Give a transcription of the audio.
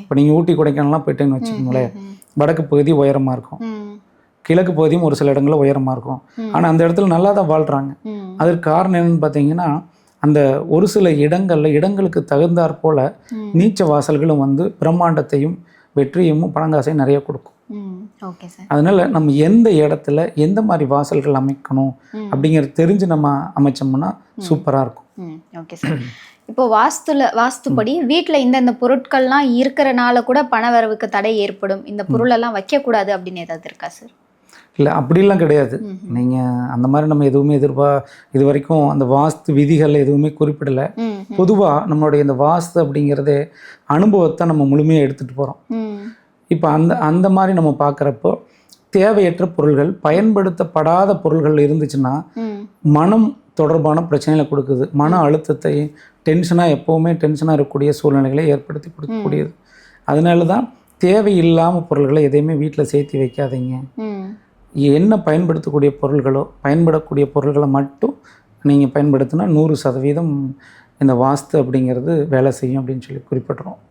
இப்போ நீங்கள் ஊட்டி கொடைக்கானல்லாம் போயிட்டேன்னு வச்சுக்கோங்களேன். வடக்கு பகுதி உயரமாக இருக்கும். கிழக்கு பகுதியும் ஒரு சில இடங்களில் உயரமாக இருக்கும். ஆனால் அந்த இடத்துல நல்லா தான் வாழ்கிறாங்க அதற்கு காரணம் என்னன்னு பார்த்தீங்கன்னா அந்த ஒரு சில இடங்களில் இடங்களுக்கு தகுந்தாற் போல நீச்ச வாசல்களும் வந்து பிரம்மாண்டத்தையும் வெற்றியும் பணங்காசையும் நிறைய கொடுக்கும். அதனால நம்ம எந்த இடத்துல எந்த மாதிரி வாசல்கள் அமைக்கணும். அப்படிங்கிறது தெரிஞ்சு நம்ம அமைச்சோம்னா சூப்பராக இருக்கும். Okay sir. இப்போ வாஸ்துல வாஸ்துப்படி வீட்டில் இந்தந்த பொருட்கள்லாம் இருக்கிறனால கூட பணவரவுக்கு தடை ஏற்படும். இந்த பொருளெல்லாம் வைக்கக்கூடாது அப்படின்னு ஏதாவது இருக்கா சார்? இல்லை அப்படிலாம் கிடையாது. நீங்கள் அந்த மாதிரி நம்ம எதுவுமே எதிர்பா இது வரைக்கும் அந்த வாஸ்து விதிகள் எதுவுமே குறிப்பிடலை. பொதுவாக நம்மளுடைய இந்த வாஸ்து அப்படிங்கிறதே அனுபவத்தை நம்ம முழுமையாக எடுத்துகிட்டு போகிறோம் இப்போ அந்த அந்த மாதிரி நம்ம பார்க்குறப்போ தேவையற்ற பொருள்கள் பயன்படுத்தப்படாத பொருள்கள் இருந்துச்சுன்னா மனம் தொடர்பான பிரச்சனைகளை கொடுக்குது. மன அழுத்தத்தை டென்ஷனாக எப்போவுமே டென்ஷனாக இருக்கக்கூடிய சூழ்நிலைகளை ஏற்படுத்தி கொடுக்கக்கூடியது. அதனால தான் தேவையில்லாமல் பொருள்களை எதையுமே வீட்டில் சேர்த்து வைக்காதீங்க. என்ன பயன்படுத்தக்கூடிய பொருள்களோ பயன்படக்கூடிய பொருள்களை மட்டும் நீங்கள் பயன்படுத்தினா நூறு சதவீதம் இந்த வாஸ்து அப்படிங்கிறது வேலை செய்யும் அப்படின்னு சொல்லி குறிப்பிட்றோம்.